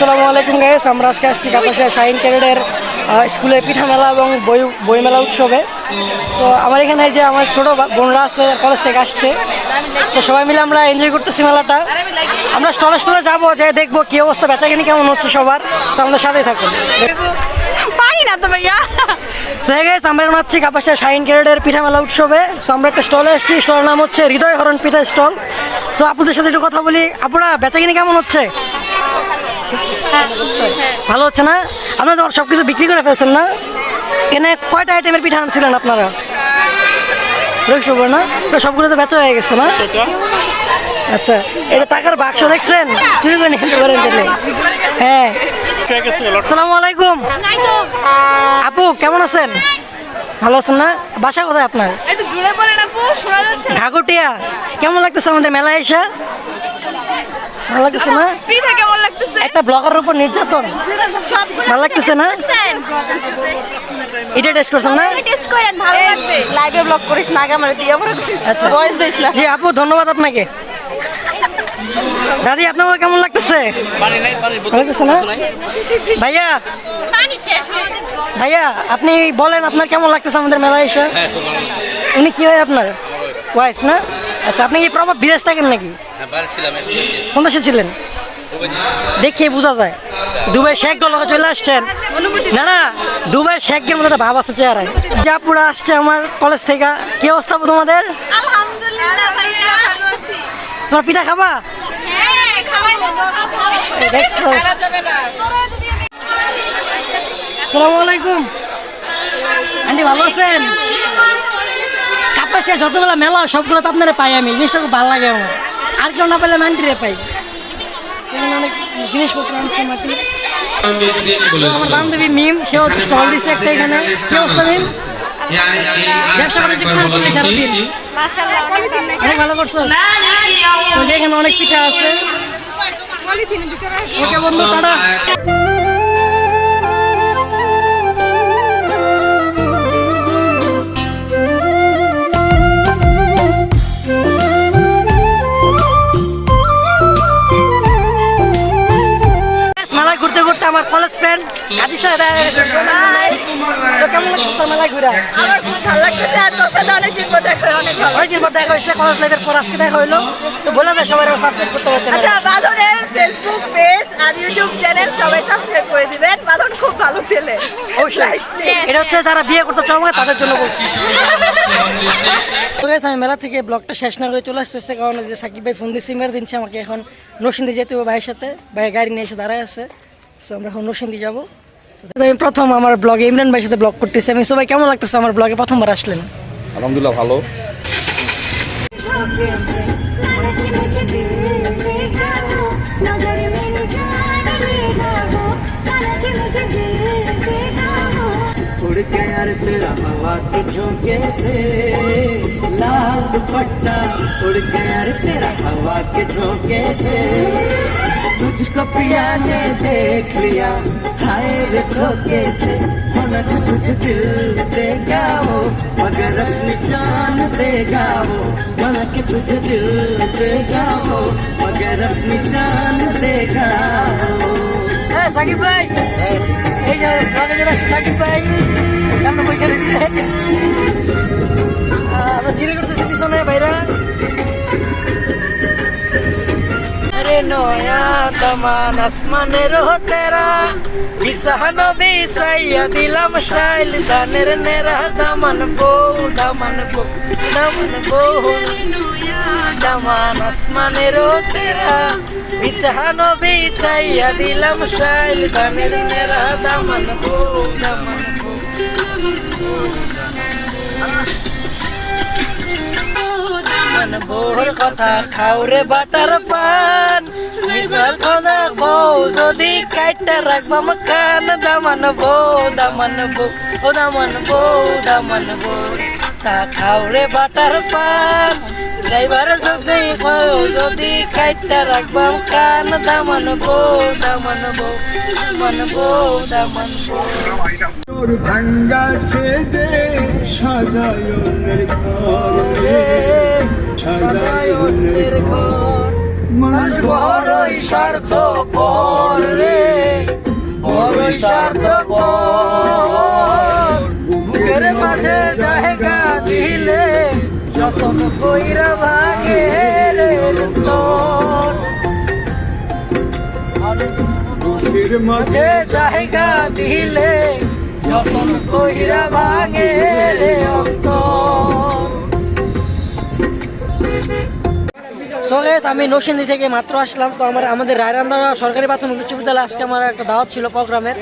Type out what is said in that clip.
আসসালামু আলাইকুম গাইস আমরা আজকে আসছি কাপাসিয়া শাহিন ক্যারেডের স্কুলের পিঠা মেলা এবং বই বইমেলা উৎসবে। তো আমার এখানে যে আমার ছোট বোনরা আছে কলেজ থেকে আসছে। তো সবাই মিলে আমরা এনজয় করতেছি মেলাটা। আমরা স্টলে স্টলে যাব যে দেখব কি অবস্থা বেচাকিনি কেমন হচ্ছে সবার। তো আমাদের সাথেই থাকুন। পারি না তো ভাইয়া। সো গাইস আমরা এখন হচ্ছি কাপাসিয়া শাহিন ক্যারেডের পিঠা মেলা উৎসবে। সো আমরা একটা স্টলে এসেছি স্টলের নাম হচ্ছে হৃদয় হরণ পিঠা স্টল সো আপনাদের সাথে একটু কথা বলি। আপুরা বেচাকিনি কেমন হচ্ছে? ভালো হচ্ছে না? আপনারা তো সব কিছু বিক্রি করে ফেলছেন না? এখানে কয়টা আইটেমের পিঠা আনছিলেন আপনারা? রইশো না? তো সবগুলো তো বেচা হয়ে গেছে না? আচ্ছা এটা টাকার বাক্স দেখছেন? চুরি করে নিতে পারেন তাহলে। হ্যাঁ। আসসালামু আলাইকুম। আপু কেমন আছেন? ভালো আছেন না? বাসা কোথায় আপনার? ঢাকুটিয়া কেমন লাগতেছে আমাদের মেলায় এসে? ভালো লাগতেছে না? একটা ব্লগার উপর নির্যাতন। ভালো লাগতেছে না? এটা টেস্ট করছেন না? টেস্ট করেন ভালো লাগবে। লাইভে ব্লগ করিস না আগে আমার দিয়ে আচ্ছা। ভয়েস দিস না। জি আপু ধন্যবাদ আপনাকে। দাদি আপনার কেমন লাগতেছে? ভালো লাগতেছে না? ভাইয়া পানি শেষ হয়ে ভাইয়া আপনি বলেন আপনার কেমন লাগতেছে আমাদের মেলায় এসে? উনি কি হয় আপনার? ওয়াইফ না? আচ্ছা আপনি কি প্রভাব বিদেশ থাকেন নাকি? কোন দেশে ছিলেন? দেখে বোঝা যায়। দুবাই শেখ লোক চলে আসছেন। না না দুবাই শেখের মতো একটা ভাব আছে চেহারায়। যা পুরো আসছে আমার কলেজ থেকে। কি অবস্থা তোমাদের? তোমার পিঠা খাবা? হ্যাঁ দেখছ। আসসালামু আলাইকুম। আন্টি ভালো আছেন? কাপাসিয়া যতগুলো মেলা সবগুলো তো আপনারা পাই আমি। জিনিসটা খুব ভালো লাগে আমার। আর কেউ না পেলে আমি আন্টিরে পাই। জিনিসপত্র আনছে মাটি। আমার বান্ধবী মিম সেও স্টল দিচ্ছে একটা এখানে। কি অবস্থা মিম? ব্যবসা করে সারাদিন? অনেক ভালো। করছ তো যে এখানে অনেক পিঠা আছে। ওকে বন্ধু টাটা। ঘুরতে ঘুরতে আমার কলেজ ফ্রেন্ড গেছে তো কেমন লাগছে মেলায় ঘুরে? আমার খুব ভালো লাগতেছে আর তোর সাথে অনেকদিন পর দেখা অনেক অনেকদিন পর দেখা হয়েছে কলেজ লাইফের পর আজকে দেখা তো বলে দেয় সবাই সাবস্ক্রাইব করতে পারছে আচ্ছা বাঁধনের ফেসবুক পেজ আর ইউটিউব চ্যানেল সবাই সাবস্ক্রাইব করে দিবেন। বাঁধন খুব ভালো ছেলে। অবশ্যই। এটা হচ্ছে যারা বিয়ে করতে চাও তাদের জন্য বলছি। তো আমি মেলা থেকে ব্লগটা শেষ না করে চলে আসতেছে কারণ যে সাকিব ভাই ফোন দিয়ে সিমের দিনছে আমাকে এখন নরসিংদী যেতে হবে ভাইয়ের সাথে। ভাই গাড়ি নিয়ে এসে দাঁড়ায় আছে। সো আমরা এখন নরসিংদী যাবো So, আমি প্রথম আমার ব্লগে ইমরান ভাইয়ের সাথে ব্লগ করতেছি আমি সবাই কেমন লাগতেছে আমার ব্লগে প্রথমবার আসলেন আলহামদুলিল্লাহ ভালো उड़ के यार तेरा हवा के झोंके से लाल दुपट्टा उड़ के यार तेरा हवा के झोंके से तुझको पिया ने देख लिया हाय रे धोखे से होना तो तुझे दिल देगा वो मगर अपनी जान देगा वो होना कि तुझे दिल देगा वो मगर अपनी जान देगा वो হ্যাঁ সাকিব ভাই এই যে ব্লগে যেটা আছে সাকিব ভাই আমরা বসে রয়েছে আমরা চিলি করতেছি পিছনে ভাইরা আরে নয়া দমান আসমানের তেরা বিসাহন বিসাইয়া দিলাম শাইল দানের নেরা দামান বউ দামান বউ দামান বউ দামান আসমানের তেরা বিছানো বিছাইয়া দিলাম শাইল দানের নেরা দামান বউ কথা খাওরে বাটার পান কথা বউ যদি কাইটা রাখবাম কান দামান বউ দামান বউ, ও দামান বউ দামান বউ। তা খাওরে বাটার পান, যাইবার যদি বউ যদি কাইটা রাখবাম কান দামান বউ দামান বউ দামান বউ দামান বউ। ভাঙ্গা সেজে সাজায়নের বড়ই স্বার্থ রে ওই স্বার্থপর। বুকের মাঝে জায়গা দিলে যতন কইরা তোর বুকের মাঝে জায়গা দিলে যতন কইরা ভাঙে রে অন্তর। সো গাইস আমি নরসিংদী থেকে মাত্র আসলাম। তো আমার আমাদের রায়রান্দা সরকারি প্রাথমিক উচ্চ বিদ্যালয়ে আজকে আমার একটা দাওয়াত ছিল প্রোগ্রামের।